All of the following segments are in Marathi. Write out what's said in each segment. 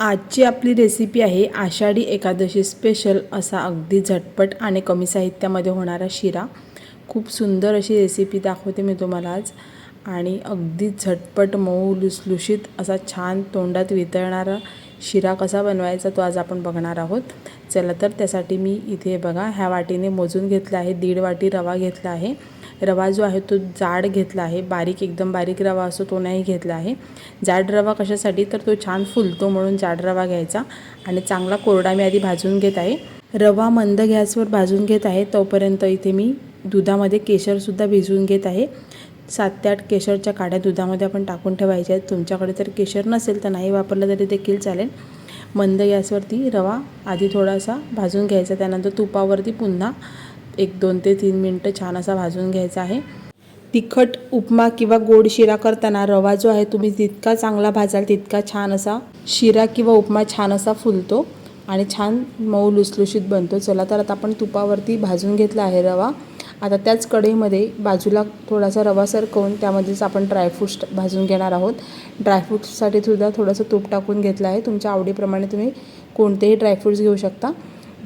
आजची आपली रेसिपी आहे आषाढी एकादशी स्पेशल असा अगदी झटपट आणि कमी साहित्यामध्ये होणारा शिरा. खूप सुंदर अशी रेसिपी दाखवते मी तुम्हाला आज. आणि अगदी झटपट मऊ लुसलुशीत असा छान तोंडात वितळणारा शिरा कसा बनवायचा तो आज आपण बघणार आहोत. चला तर त्यासाठी मी इथे बघा ह्या वाटीने मोजून घेतला आहे दीड वाटी रवा घेतला आहे. रवा जो आहे तो जाड घेतला आहे. बारीक एकदम बारीक रवा असतो तो नाही घेतला आहे. जाड रवा कशासाठी? तर तो छान फुलतो म्हणून जाड रवा घ्यायचा आणि चांगला कोरडा मी आधी भाजून घेत आहे. रवा मंद गॅसवर भाजून घेत आहे. तोपर्यंत इथे मी दुधामध्ये केशरसुद्धा भिजवून घेत आहे. सात ते आठ केशरच्या काड्या दुधामध्ये आपण टाकून ठेवायच्या आहेत. तुमच्याकडे जर केशर नसेल तर नाही वापरलं तरी देखील चालेल. मंद गॅसवरती रवा आधी थोडासा भाजून घ्यायचा. त्यानंतर तुपावरती पुन्हा एक दोन ते तीन मिनटं छान असा भाजून घ्यायचा आहे. तिखट उपमा किंवा गोड शिरा करताना रवा जो आहे तुम्ही जितका चांगला भाजाल तितका छान असा शिरा किंवा उपमा छान असा फुलतो आणि छान मऊ लुसलुशीत बनतो. चला तर आता आपण तुपावरती भाजून घेतला आहे रवा. आता त्याच कढईमध्ये बाजूला थोडासा रवा सरकवून त्यामध्येच आपण ड्रायफ्रूट्स भाजून घेणार आहोत. ड्रायफ्रूट्ससाठी सुद्धा थोडंसं तूप टाकून घेतलं आहे. तुमच्या आवडीप्रमाणे तुम्ही कोणतेही ड्रायफ्रूट्स घेऊ शकता.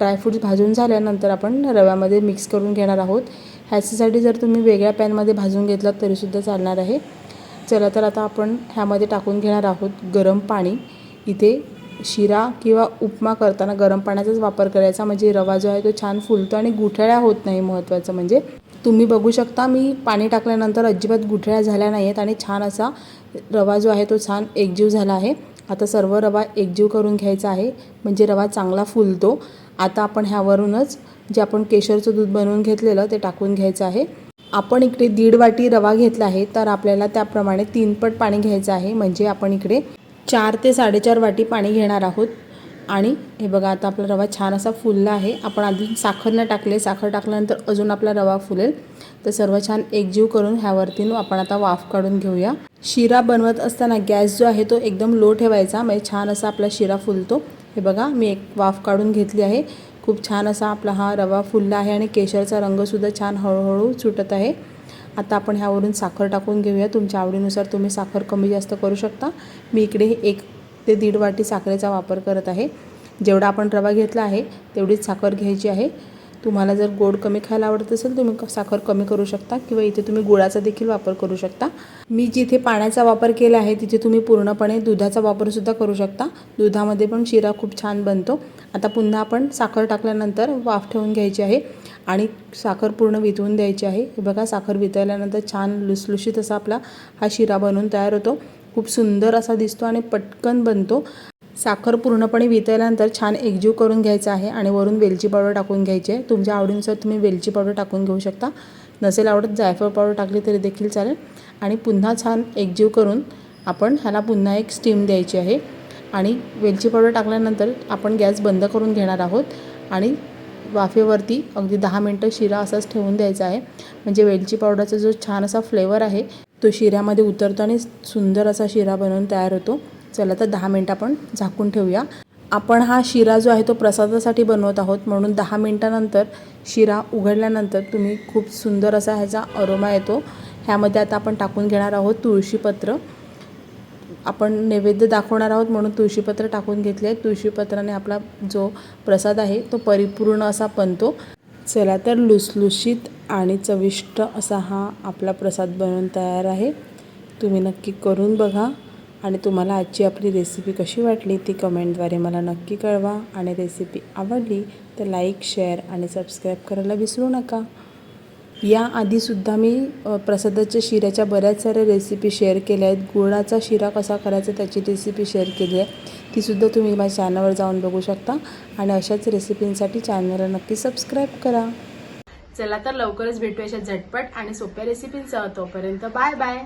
ड्रायफ्रूट्स भाजून झाल्यानंतर आपण रव्यामध्ये मिक्स करून घेणार आहोत. ह्याच्यासाठी जर तुम्ही वेगळ्या पॅनमध्ये भाजून घेतलात तरीसुद्धा चालणार आहे. चला तर आता आपण ह्यामध्ये टाकून घेणार आहोत गरम पाणी. इथे शिरा किंवा उपमा करताना गरम पाण्याचाच वापर करायचा. म्हणजे रवा जो आहे तो छान फुलतो आणि गुठळ्या होत नाही महत्त्वाचं म्हणजे. तुम्ही बघू शकता मी पाणी टाकल्यानंतर अजिबात गुठळ्या झाल्या नाही आहेत आणि छान असा रवा जो आहे तो छान एकजीव झाला आहे. आता सर्व रवा एकजीव करून घ्यायचा आहे म्हणजे रवा चांगला फुलतो. आता आपण ह्यावरूनच जे आपण केशरचं दूध बनवून घेतलेलं ते टाकून घ्यायचं आहे. आपण इकडे दीड वाटी रवा घेतला आहे तर आपल्याला त्याप्रमाणे तीन पट पाणी घ्यायचं आहे. म्हणजे आपण इकडे चार ते साडेचार वाटी पाणी घेणार आहोत. आणि हे बघा आता आपला रवा छान असा फुलला आहे. आपण अजून साखर न टाकले साखर टाकल्यानंतर अजून आपला रवा फुलेल. तर सर्व छान एकजीव करून ह्यावरती आपण आता वाफ काढून घेऊया. शिरा बनवत असताना गॅस जो आहे तो एकदम लो ठेवायचा म्हणजे छान असा आपला शिरा फुलतो. हे बघा मी एक वाफ काढून घेतली आहे. खूप छान असा आपला हा रवा फुलला आहे आणि केशरचा रंगसुद्धा छान हळूहळू सुटत आहे. आता आपण ह्यावरून साखर टाकून घेऊया. तुमच्या आवडीनुसार तुम्ही साखर कमी जास्त करू शकता. मी इकडे एक ते दीड वाटी साखरेचा वापर करत आहे. जेवढा आपण रवा घेतला आहे तेवढीच साखर घ्यायची आहे. तुम्हाला जर गोड कमी खायला आवडत असेल तुम्ही साखर कमी करू शकता किंवा इथे तुम्ही गुळाचा देखील वापर करू शकता. मी जिथे पाण्याचा वापर केला आहे तिथे तुम्ही पूर्णपणे दुधाचा वापरसुद्धा करू शकता. दुधामध्ये पण शिरा खूप छान बनतो. आता पुन्हा आपण साखर टाकल्यानंतर वाफ ठेवून घ्यायची आहे आणि साखर पूर्ण वितवून द्यायची आहे. बघा साखर वितळल्यानंतर छान लुसलुशीत असा आपला हा शिरा बनवून तयार होतो. खूप सुंदर असा दिसतो आणि पटकन बनतो. साखर पूर्णपणे वितळल्यानंतर छान एकजीव करून घ्यायचा आहे आणि वरून वेलची पावडर टाकून घ्यायची आहे. तुमच्या आवडीनुसार तुम्ही वेलची पावडर टाकून घेऊ शकता. नसेल आवडत जायफळ पावडर टाकली तरी देखील चालेल. आणि पुन्हा छान एकजीव करून आपण ह्याला पुन्हा एक स्टीम द्यायची आहे. आणि वेलची पावडर टाकल्यानंतर आपण गॅस बंद करून घेणार आहोत. आणि वाफेवरती अगदी दहा मिनटं शिरा असाच ठेवून द्यायचा आहे. म्हणजे वेलची पावडरचा जो छान असा फ्लेवर आहे तो शिऱ्यामध्ये उतरतो आणि सुंदर असा शिरा बनवून तयार होतो. चला तर दहा मिनटं आपण झाकून ठेवूया. आपण हा शिरा जो आहे तो प्रसादासाठी बनवत आहोत. म्हणून दहा मिनटानंतर शिरा उघडल्यानंतर तुम्ही खूप सुंदर असा ह्याचा अरोमा येतो. ह्यामध्ये आता आपण टाकून घेणार आहोत तुळशीपत्र. आपण नैवेद्य दाखवणार आहोत म्हणून तुळशीपत्र टाकून घेतले. आहे तुळशीपत्राने आपला जो प्रसाद आहे तो परिपूर्ण असा बनतो. चला तर लुसलुशीत आणि चविष्ट असा हा आपला प्रसाद बनवून तयार आहे. तुम्ही नक्की करून बघा आणि तुम्हाला आजची आपली रेसिपी कशी वाटली ती कमेंटद्वारे मला नक्की कळवा. आणि रेसिपी आवडली तर लाईक शेअर आणि सबस्क्राईब करायला विसरू नका. या आधीसुद्धा मी प्रसादाच्या शिऱ्याच्या बऱ्याच साऱ्या रेसिपी शेअर केल्या आहेत. गुळाचा शिरा कसा करायचा त्याची रेसिपी शेअर केली आहे. तीसुद्धा तुम्ही माझ्या चॅनलवर जाऊन बघू शकता. आणि अशाच रेसिपींसाठी चॅनलला नक्की सबस्क्राईब करा. चला तर लवकरच भेटू अशा झटपट आणि सोप्या रेसिपींसह तोपर्यंत बाय बाय